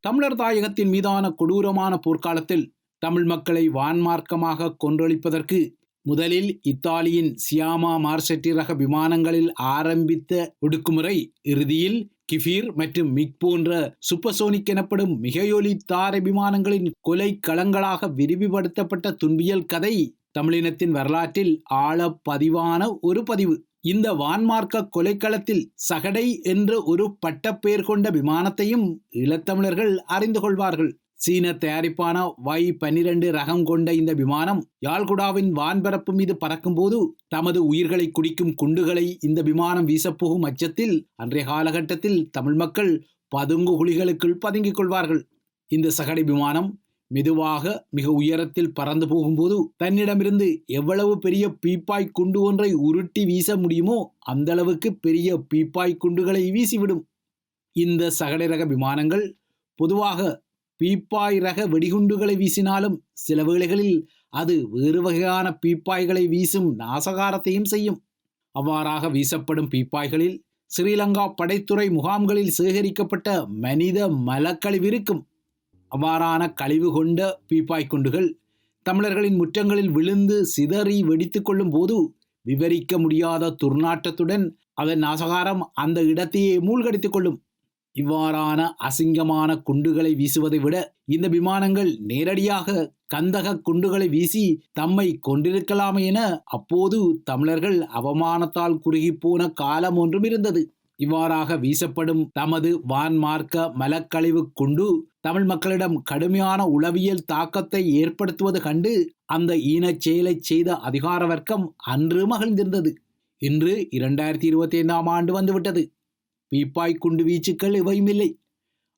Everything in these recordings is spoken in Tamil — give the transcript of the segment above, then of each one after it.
தமிழர் தாயகத்தின் மீதான கொடூரமான போர்க்காலத்தில் தமிழ் மக்களை வான்மார்க்கமாக கொன்றொழிப்பதற்கு முதலில் இத்தாலியின் சியாமா மார்செட்டி ரக விமானங்களில் ஆரம்பித்த ஒடுக்குமுறை இறுதியில் கிஃபீர் மற்றும் மிக் போன்ற சூப்பர்சோனிக் எனப்படும் மிகையொலி தாரை விமானங்களின் கொலை களங்களாக விரிவுபடுத்தப்பட்ட துன்பியல் கதை தமிழினத்தின் வரலாற்றில் ஆழ பதிவான ஒரு பதிவு. இந்த வான்மார்க்க கொலைக்களத்தில் சகடை என்ற ஒரு பட்டப்பெயர் கொண்ட விமானத்தையும் ஈழத்தமிழர்கள் அறிந்து கொள்வார்கள். சீன தயாரிப்பான வை பன்னிரண்டு ரகம் கொண்ட இந்த விமானம் யாழ்குடாவின் வான்பரப்பு மீது பறக்கும்போது தமது உயிர்களை குடிக்கும் குண்டுகளை இந்த விமானம் வீசப்போகும் அச்சத்தில் அன்றைய காலகட்டத்தில் தமிழ் மக்கள் பதுங்கு குழிகளுக்குள் பதுங்கிக் கொள்வார்கள். இந்த சகடை விமானம் மெதுவாக மிக உயரத்தில் பறந்து போகும்போது தன்னிடமிருந்து எவ்வளவு பெரிய பீப்பாய் குண்டு ஒன்றை உருட்டி வீச முடியுமோ அந்த அளவுக்கு பெரிய பீப்பாய் குண்டுகளை வீசிவிடும். இந்த சகடை ரக விமானங்கள் பொதுவாக பீப்பாய் ரக வெடிகுண்டுகளை வீசினாலும் சில வேளைகளில் அது வேறு வகையான பீப்பாய்களை வீசும் நாசகாரத்தையும் செய்யும். அவ்வாறாக வீசப்படும் பீப்பாய்களில் ஸ்ரீலங்கா படைத்துறை முகாம்களில் சேகரிக்கப்பட்ட மனித மலக்கழிவு இருக்கும். அவ்வாறான கழிவு கொண்ட பீப்பாய் குண்டுகள் தமிழர்களின் முற்றங்களில் விழுந்து சிதறி வெடித்து கொள்ளும் போது விவரிக்க முடியாத துர்நாற்றத்துடன் அதன் நாசகாரம் அந்த இடத்தையே மூழ்கடித்துக் கொள்ளும். இவ்வாறான அசிங்கமான குண்டுகளை வீசுவதை விட இந்த விமானங்கள் நேரடியாக கந்தக குண்டுகளை வீசி தம்மை கொண்டிருக்கலாமே என அப்போது தமிழர்கள் அவமானத்தால் குறுகி போன காலம் ஒன்றும் இருந்தது. இவ்வாறாக வீசப்படும் தமது வான்மார்க்க மலக்கழிவு குண்டு தமிழ் மக்களிடம் கடுமையான உளவியல் தாக்கத்தை ஏற்படுத்துவது கண்டு அந்த ஈனச் செயலை செய்த அதிகார வர்க்கம் அன்று மகிழ்ந்திருந்தது. இன்று இரண்டாயிரத்தி இருபத்தி ஐந்தாம் ஆண்டு வந்துவிட்டது. பீப்பாய் குண்டு வீச்சுக்கள் இவையுமில்லை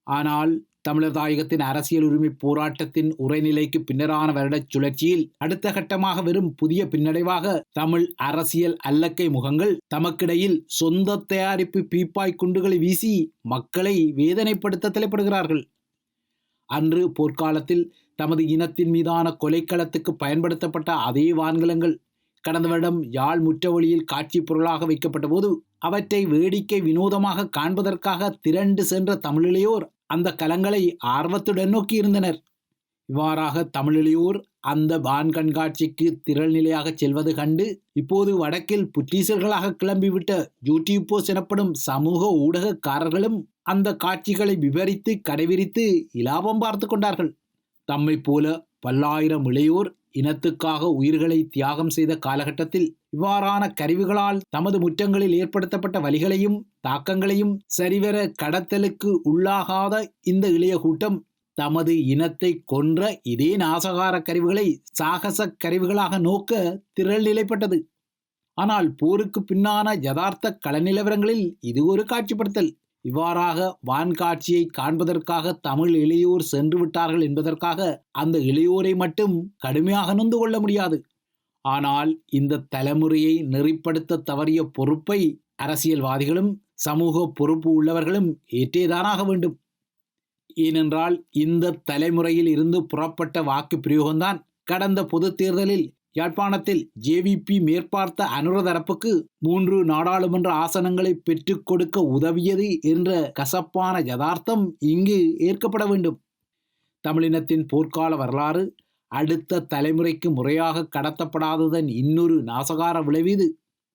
ஆனால் தமிழர் தாயகத்தின் அரசியல் உரிமை போராட்டத்தின் உரைநிலைக்கு பின்னரான வருடச் சுழற்சியில் அடுத்த கட்டமாக வெறும் புதிய பின்னடைவாக தமிழ் அரசியல் அல்லக்கை முகங்கள் தமக்கிடையில் சொந்த தயாரிப்பு பீப்பாய் குண்டுகளை வீசி மக்களை வேதனைப்படுத்த தலைப்படுகிறார்கள். அன்று போர்க்காலத்தில் தமது இனத்தின் மீதான கொலைக்களத்துக்கு பயன்படுத்தப்பட்ட அதே வான்கலங்கள் கடந்த வருடம் யாழ் முற்றவழியில் காட்சி பொருளாக வைக்கப்பட்ட போது அவற்றை வேடிக்கை வினோதமாக காண்பதற்காக திரண்டு சென்ற தமிழிலையோர் அந்த கலங்களை ஆர்வத்துடன் நோக்கியிருந்தனர். இவ்வாறாக தமிழிலியூர் அந்த வான் கண்காட்சிக்கு திரள் நிலையாக செல்வது கண்டு இப்போது வடக்கில் புற்றீசர்களாக கிளம்பிவிட்ட யூடியூப்போஸ் எனப்படும் சமூக ஊடகக்காரர்களும் அந்த காட்சிகளை விவரித்து கடைவிரித்து இலாபம் பார்த்து கொண்டார்கள். தம்மை போல பல்லாயிரம் இளையோர் இனத்துக்காக உயிர்களை தியாகம் செய்த காலகட்டத்தில் இவ்வாறான கருவிகளால் தமது முற்றங்களில் ஏற்படுத்தப்பட்ட வலிகளையும் தாக்கங்களையும் சரிவர கடத்தலுக்கு உள்ளாகாத இந்த இளைய கூட்டம் தமது இனத்தை கொன்ற இதே நாசகார கருவிகளை சாகச கருவிகளாக நோக்க திரள் நிலைப்பட்டது. ஆனால் போருக்கு பின்னான யதார்த்த களநிலவரங்களில் இது ஒரு காட்சிப்படுத்தல். இவ்வாறாக வான்காட்சியை காண்பதற்காக தமிழ் இளையோர் சென்று விட்டார்கள் என்பதற்காக அந்த இளையோரை மட்டும் கடுமையாக நொந்து கொள்ள முடியாது. ஆனால் இந்த தலைமுறையை நெறிப்படுத்த தவறிய பொறுப்பை அரசியல்வாதிகளும் சமூக பொறுப்பு உள்ளவர்களும் ஏற்றேதானாக வேண்டும். ஏனென்றால் இந்த தலைமுறையில் இருந்து புறப்பட்ட வாக்கு பிரயோகம்தான் கடந்த பொது தேர்தலில் யாழ்ப்பாணத்தில் ஜேவிபி மேற்பார்த்த அனுர தரப்புக்கு மூன்று நாடாளுமன்ற ஆசனங்களை பெற்றுக் கொடுக்க உதவியது என்ற கசப்பான யதார்த்தம் இங்கு ஏற்கப்பட வேண்டும். தமிழினத்தின் போர்க்கால வரலாறு அடுத்த தலைமுறைக்கு முறையாக கடத்தப்படாததன் இன்னொரு நாசகார விளைவீது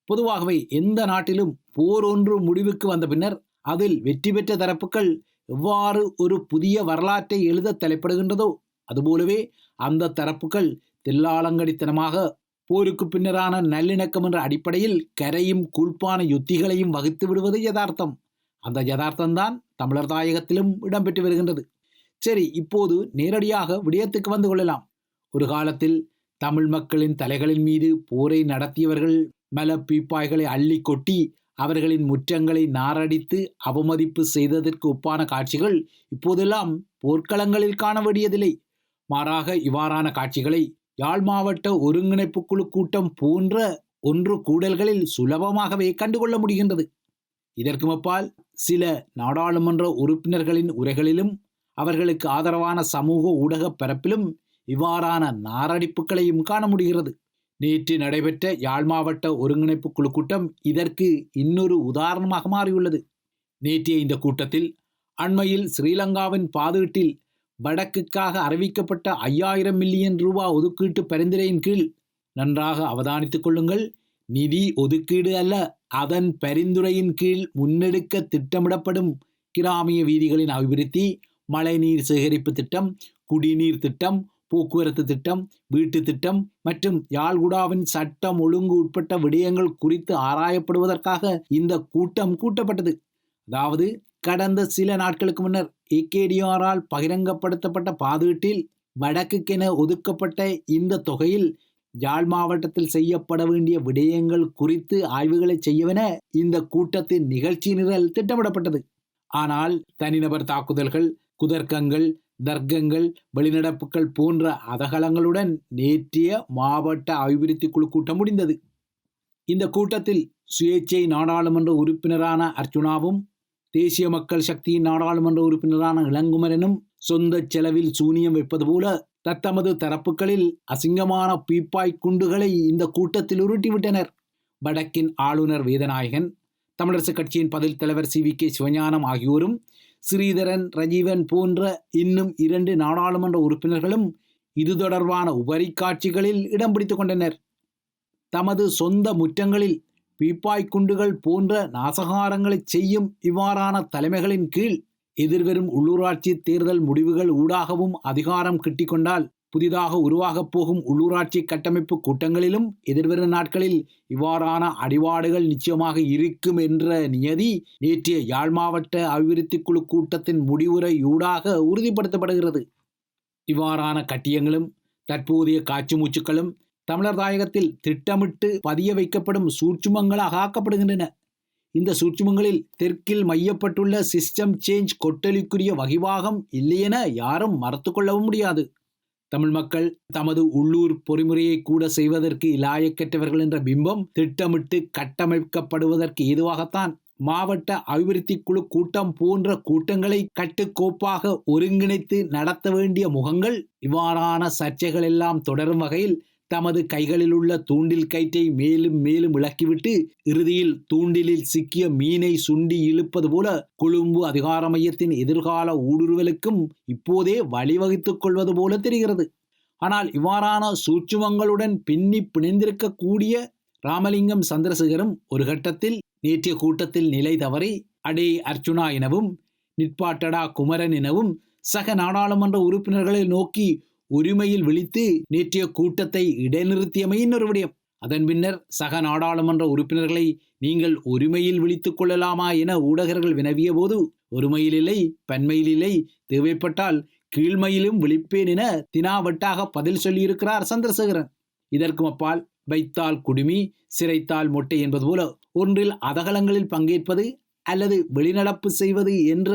பொதுவாகவே எந்த நாட்டிலும் போர் ஒன்று முடிவுக்கு வந்த பின்னர் அதில் வெற்றி பெற்ற தரப்புகள் எவ்வாறு ஒரு புதிய வரலாற்றை எழுத தலைப்படுகின்றதோ அதுபோலவே அந்த தரப்புகள் தில்லாலங்கடித்தனமாக போருக்கு பின்னரான நல்லிணக்கம் என்ற அடிப்படையில் கரையும் கூழ்ப்பான யுத்திகளையும் வகுத்து விடுவது யதார்த்தம். அந்த யதார்த்தம்தான் தமிழர் தாயகத்திலும் இடம்பெற்று வருகின்றது. சரி இப்போது நேரடியாக விடயத்துக்கு வந்து கொள்ளலாம். ஒரு காலத்தில் தமிழ் மக்களின் தலைகளின் மீது போரை நடத்தியவர்கள் மல பீப்பாய்களை அள்ளி கொட்டி அவர்களின் முற்றங்களை நாரடித்து அவமதிப்பு செய்ததற்கு ஒப்பான காட்சிகள் இப்போதெல்லாம் போர்க்களங்களில் காண வேண்டியதில்லை. மாறாக இவ்வாறான காட்சிகளை யாழ் மாவட்ட ஒருங்கிணைப்பு குழு கூட்டம் போன்ற ஒன்று கூடல்களில் சுலபமாகவே கண்டுகொள்ள முடிகின்றது. இதற்கு அப்பால் சில நாடாளுமன்ற உறுப்பினர்களின் உரைகளிலும் அவர்களுக்கு ஆதரவான சமூக ஊடக பரப்பிலும் இவ்வாறான நாரடிப்புகளையும் காண முடிகிறது. நேற்று நடைபெற்ற யாழ் மாவட்ட ஒருங்கிணைப்பு குழு கூட்டம் இதற்கு இன்னொரு உதாரணமாக மாறியுள்ளது. நேற்றைய இந்த கூட்டத்தில் அண்மையில் ஸ்ரீலங்காவின் பாதீட்டில் வடக்குக்காக அறிவிக்கப்பட்ட ஐயாயிரம் மில்லியன் ரூபா ஒதுக்கீட்டு பரிந்துரையின் கீழ் நன்றாக அவதானித்துக் கொள்ளுங்கள். நிதி ஒதுக்கீடு அல்ல அதன் பரிந்துரையின் கீழ் முன்னெடுக்க திட்டமிடப்படும் கிராமிய வீதிகளின் அபிவிருத்தி மழைநீர் சேகரிப்பு திட்டம் குடிநீர் திட்டம் போக்குவரத்து திட்டம் வீட்டு திட்டம் மற்றும் யாழ்குடாவின் சட்டம் ஒழுங்கு உட்பட்ட விடயங்கள் குறித்து ஆராயப்படுவதற்காக இந்த கூட்டம் கூட்டப்பட்டது. அதாவது கடந்த சில நாட்களுக்கு முன்னர் ஏகேடிஆரால் பகிரங்கப்படுத்தப்பட்ட பாதீட்டில் வடக்குக்கென ஒதுக்கப்பட்ட இந்த தொகையில் யாழ் மாவட்டத்தில் செய்யப்பட வேண்டிய விடயங்கள் குறித்து ஆய்வுகளை செய்யவென இந்த கூட்டத்தின் நிகழ்ச்சி நிரல் திட்டமிடப்பட்டது. ஆனால் தனிநபர் தாக்குதல்கள் குதர்க்கங்கள் தர்க்கங்கள் வெளிநடப்புகள் போன்ற அதகலங்களுடன் நேற்றைய மாவட்ட அபிவிருத்தி குழு கூட்டம் முடிந்தது. இந்த கூட்டத்தில் சுயேட்சை நாடாளுமன்ற உறுப்பினரான அர்ச்சுனாவும் தேசிய மக்கள் சக்தியின் நாடாளுமன்ற உறுப்பினரான இளங்குமரனும் சொந்த செலவில் சூனியம் வைப்பது போல தத்தமது தரப்புகளில் அசிங்கமான பீப்பாய் குண்டுகளை இந்த கூட்டத்தில் உருட்டிவிட்டனர். வடக்கின் ஆளுநர் வேதநாயகன் தமிழரசுக் கட்சியின் பதில் தலைவர் சி வி கே சிவஞானம் ஆகியோரும் ஸ்ரீதரன் ரஜீவன் போன்ற இன்னும் இரண்டு நாடாளுமன்ற உறுப்பினர்களும் இது தொடர்பான உபரி காட்சிகளில் இடம் பிடித்துக் கொண்டனர். தமது சொந்த முற்றங்களில் பீப்பாய் குண்டுகள் போன்ற நாசகாரங்களை செய்யும் இவ்வாறான தலைமைகளின் கீழ் எதிர்வரும் உள்ளூராட்சி தேர்தல் முடிவுகள் ஊடாகவும் அதிகாரம் கிட்டிக்கொண்டால் புதிதாக உருவாகப் போகும் உள்ளூராட்சி கட்டமைப்பு கூட்டங்களிலும் எதிர்வரும் நாட்களில் இவ்வாறான அடிபாடுகள் நிச்சயமாக இருக்கும் என்ற நியதி நேற்றைய யாழ் மாவட்ட அபிவிருத்தி குழு கூட்டத்தின் முடிவுரை ஊடாக உறுதிப்படுத்தப்படுகிறது. இவ்வாறான கட்டியங்களும் தற்போதைய காட்சி மூச்சுக்களும் தமிழர் தாயகத்தில் திட்டமிட்டு பதிய வைக்கப்படும் சூட்சுமங்களாக ஆக்கப்படுகின்றன. இந்த சூட்சுமங்களில் தெற்கில் மையப்பட்டுள்ள சிஸ்டம் சேஞ்ச் கொட்டலிக்குரிய வகிவாகம் இல்லையென யாரும் மறுத்து கொள்ளவும் முடியாது. தமிழ் மக்கள் தமது உள்ளூர் பொறிமுறையை கூட செய்வதற்கு இலாயக்கற்றவர்கள் என்ற பிம்பம் திட்டமிட்டு கட்டமைக்கப்படுவதற்கு ஏதுவாகத்தான் மாவட்ட அபிவிருத்தி குழு கூட்டம் போன்ற கூட்டங்களை கட்டுக்கோப்பாக ஒருங்கிணைத்து நடத்த வேண்டிய முகங்கள் இவ்வாறான சர்ச்சைகள் எல்லாம் தொடரும் வகையில் தமது கைகளில் உள்ள தூண்டில் கயிற்றை மேலும் மேலும் இழக்கிவிட்டு இறுதியில் தூண்டிலில் சிக்கிய மீனை சுண்டி இழுப்பது போல கொழும்பு அதிகார மையத்தின் எதிர்கால ஊடுருவலுக்கும் இப்போதே வழிவகுத்துக் கொள்வது போல தெரிகிறது. ஆனால் இவ்வாறான சூட்சுமங்களுடன் பின்னி பிணைந்திருக்கக்கூடிய ராமலிங்கம் சந்திரசேகரும் ஒரு கட்டத்தில் நேற்றைய கூட்டத்தில் நிலை தவறி அடே அர்ச்சுனா எனவும் நிற்பாட்டடா குமரன் எனவும் சக நாடாளுமன்ற உறுப்பினர்களை நோக்கி உரிமையில் விழித்து நேற்றைய கூட்டத்தை இடைநிறுத்தியமை இன்னொரு விடயம். அதன் பின்னர் சக நாடாளுமன்ற உறுப்பினர்களை நீங்கள் உரிமையில் விழித்துக் கொள்ளலாமா என ஊடகர்கள் வினவிய போது ஒருமையில் இல்லை பன்மையில் இல்லை தேவைப்பட்டால் கீழ்மையிலும் விழிப்பேன் என தினாவட்டாக பதில் சொல்லியிருக்கிறார் சந்திரசேகரன். இதற்கும் அப்பால் வைத்தால் குடுமி சிறைத்தால் மொட்டை என்பது போல ஒன்றில் அதகலங்களில் பங்கேற்பது அல்லது வெளிநடப்பு செய்வது என்ற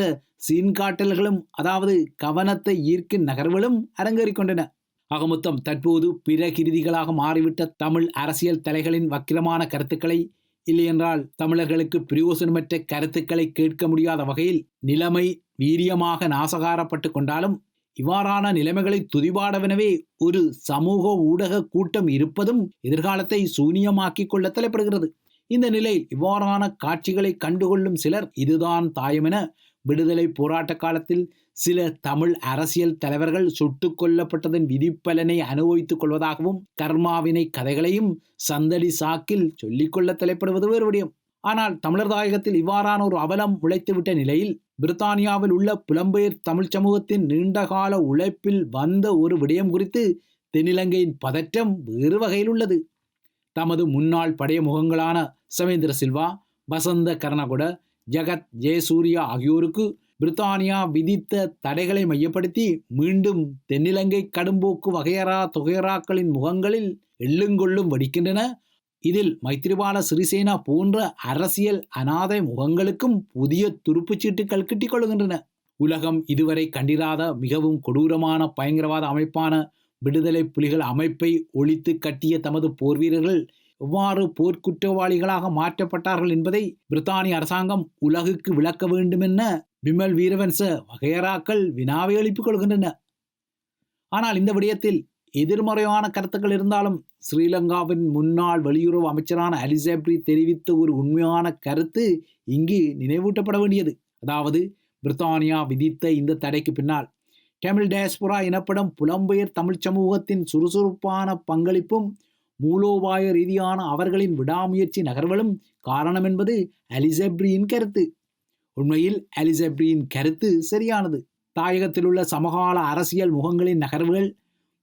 சீன்காட்டல்களும் அதாவது கவனத்தை ஈர்க்கும் நகர்வுகளும் அரங்கேறிக்கொண்டன. ஆகமொத்தம் தற்போது பிற கிருதிகளாக மாறிவிட்ட தமிழ் அரசியல் தலைகளின் வக்கிரமான கருத்துக்களை இல்லையென்றால் தமிழர்களுக்கு பிரயோசனமற்ற கருத்துக்களை கேட்க முடியாத வகையில் நிலைமை வீரியமாக நாசகாரப்பட்டு கொண்டாலும் இவ்வாறான நிலைமைகளை துதிபாடவெனவே ஒரு சமூக ஊடக கூட்டம் இருப்பதும் எதிர்காலத்தை சூனியமாக்கிக் கொள்ள தலைப்படுகிறது. இந்த நிலையில் இவ்வாறான காட்சிகளை கண்டுகொள்ளும் சிலர் இதுதான் தாயமென விடுதலை போராட்ட காலத்தில் சில தமிழ் அரசியல் தலைவர்கள் சுட்டுக் கொல்லப்பட்டதன் விதிப்பலனை அனுபவித்துக் கொள்வதாகவும் கர்மாவினை கதைகளையும் சந்தடி சாக்கில் சொல்லிக்கொள்ள தலைப்படுவது வேறு விடயம். ஆனால் தமிழர் தாயகத்தில் இவ்வாறான ஒரு அவலம் உழைத்துவிட்ட நிலையில் பிரித்தானியாவில் உள்ள புலம்பெயர் தமிழ் சமூகத்தின் நீண்டகால உழைப்பில் வந்த ஒரு விடயம் குறித்து தென்னிலங்கையின் பதற்றம் வேறு வகையில் உள்ளது. தமது முன்னாள் படைய முகங்களான சவேந்திர சில்வா வசந்த கர்ணகுட ஜெகத் ஜெயசூர்யா ஆகியோருக்கு பிரித்தானியா விதித்த தடைகளை மையப்படுத்தி மீண்டும் தென்னிலங்கை கடும்போக்கு வகையறா தொகையராக்களின் முகங்களில் எள்ளுங்கொள்ளும் வடிக்கின்றன. இதில் மைத்திரிபால சிறிசேனா போன்ற அரசியல் அனாதை முகங்களுக்கும் புதிய துருப்புச்சீட்டுகள் கிட்டிக் கொள்கின்றன. உலகம் இதுவரை கண்டிராத மிகவும் கொடூரமான பயங்கரவாத அமைப்பான விடுதலை புலிகள் அமைப்பை ஒழித்து கட்டிய தமது போர் வீரர்கள் எவ்வாறு போர்க்குற்றவாளிகளாக மாற்றப்பட்டார்கள் என்பதை பிரித்தானிய அரசாங்கம் உலகுக்கு விளக்க வேண்டுமென விமல் வீரவன்ச வகையராக்கள் வினாவை எழுப்பிக் கொள்கின்றன. ஆனால் இந்த விடயத்தில் எதிர்மறையான கருத்துக்கள் இருந்தாலும் ஸ்ரீலங்காவின் முன்னாள் வெளியுறவு அமைச்சரான அலிசேப்ரி தெரிவித்த ஒரு உண்மையான கருத்து இங்கு நினைவூட்டப்பட வேண்டியது. அதாவது பிரித்தானியா விதித்த இந்த தடைக்கு பின்னால் தமிழ் டயஸ்புரா எனப்படும் புலம்பெயர் தமிழ்ச் சமூகத்தின் சுறுசுறுப்பான பங்களிப்பும் மூலோபாய ரீதியான அவர்களின் விடாமுயற்சி நகர்வுகளும் காரணம் என்பது அலிசெப்ரியின் கருத்து. உண்மையில் அலிசெப்ரியின் கருத்து சரியானது. தாயகத்தில் உள்ள சமகால அரசியல் முகங்களின் நகர்வுகள்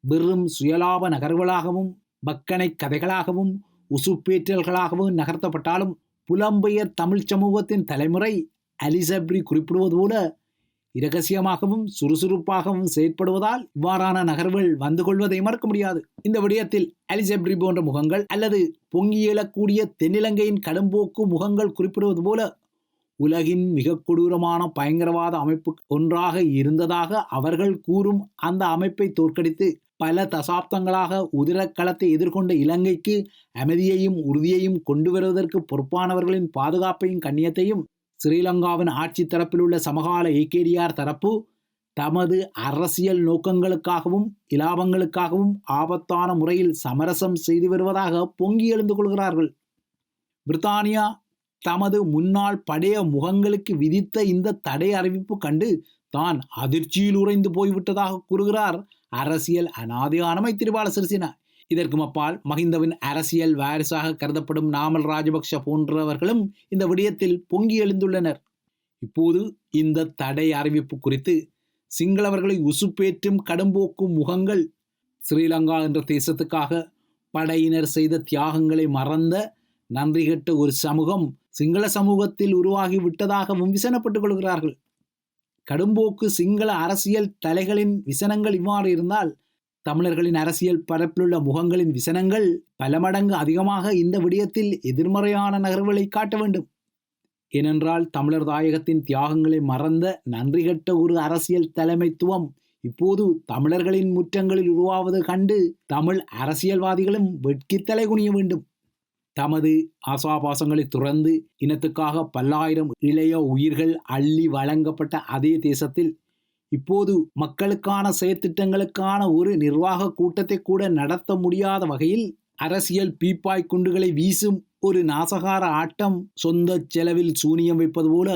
வெறும் சுயலாப நகர்வுகளாகவும் பக்கனை கதைகளாகவும் உசுப்பேற்றல்களாகவும் நகர்த்தப்பட்டாலும் புலம்பெயர் தமிழ்ச் சமூகத்தின் தலைமுறை அலிசப்ரி குறிப்பிடுவது போல இரகசியமாகவும் சுறுசுறுப்பாகவும் செயற்படுவதால் இவ்வாறான நகர்வுகள் வந்து கொள்வதை மறக்க முடியாது. இந்த விடயத்தில் அலிசெப்ரி போன்ற முகங்கள் அல்லது பொங்கியலக்கூடிய தென்னிலங்கையின் கடும்போக்கு முகங்கள் குறிப்பிடுவது போல உலகின் மிக கொடூரமான பயங்கரவாத அமைப்பு ஒன்றாக இருந்ததாக அவர்கள் கூறும் அந்த அமைப்பை தோற்கடித்து பல தசாப்தங்களாக உதிரக்களத்தை எதிர்கொண்ட இலங்கைக்கு அமைதியையும் உறுதியையும் கொண்டு வருவதற்கு பொறுப்பானவர்களின் பாதுகாப்பையும் கண்ணியத்தையும் ஸ்ரீலங்காவின் ஆட்சி தரப்பில் உள்ள சமகால ஏகேடிஆர் தரப்பு தமது அரசியல் நோக்கங்களுக்காகவும் இலாபங்களுக்காகவும் ஆபத்தான முறையில் சமரசம் செய்து வருவதாக பொங்கி எழுந்து கொள்கிறார்கள். பிரித்தானியா தமது முன்னாள் படைய முகங்களுக்கு விதித்த இந்த தடை அறிவிப்பு கண்டு தான் அதிர்ச்சியில் உறைந்து போய்விட்டதாக கூறுகிறார் அரசியல் அனாதையான மைத்திரிபால சிறிசேனா. இதற்கும் அப்பால் மஹிந்தவின் அரசியல் வாரிசாக கருதப்படும் நாமல் ராஜபக்ஷ போன்றவர்களும் இந்த விடயத்தில் பொங்கி எழுந்துள்ளனர். இப்போது இந்த தடை அறிவிப்பு குறித்து சிங்களவர்களை உசுப்பேற்றும் கடும்போக்கும் முகங்கள் ஸ்ரீலங்கா என்ற தேசத்துக்காக படையினர் செய்த தியாகங்களை மறந்த நன்றி கெட்ட ஒரு சமூகம் சிங்கள சமூகத்தில் உருவாகி விட்டதாகவும் விசனப்பட்டுக் கொள்கிறார்கள். கடும்போக்கு சிங்கள அரசியல் தலைகளின் விசனங்கள் இவ்வாறு இருந்தால் தமிழர்களின் அரசியல் பரப்பிலுள்ள முகங்களின் விசனங்கள் பல மடங்கு அதிகமாக இந்த விடயத்தில் எதிர்மறையான நகர்வுகளை காட்ட வேண்டும். ஏனென்றால் தமிழர் தாயகத்தின் தியாகங்களை மறந்த நன்றி கட்ட ஒரு அரசியல் தலைமைத்துவம் இப்போது தமிழர்களின் முற்றங்களில் உருவாவது கண்டு தமிழ் அரசியல்வாதிகளும் வெட்கி தலைகுனிய வேண்டும். தமது ஆசாபாசங்களை துறந்து இனத்துக்காக பல்லாயிரம் இளைய உயிர்கள் அள்ளி வழங்கப்பட்ட அதே தேசத்தில் இப்போது மக்களுக்கான செயற்திட்டங்களுக்கான ஒரு நிர்வாக கூட்டத்தை கூட நடத்த முடியாத வகையில் அரசியல் பீப்பாய் குண்டுகளை வீசும் ஒரு நாசகார ஆட்டம் சொந்த செலவில் சூனியம் வைப்பது போல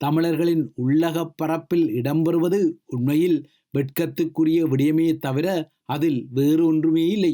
தமிழர்களின் உள்ளக பரப்பில் இடம்பெறுவது உண்மையில் வெட்கத்துக்குரிய விடயமே தவிர அதில் வேறு ஒன்றுமே இல்லை.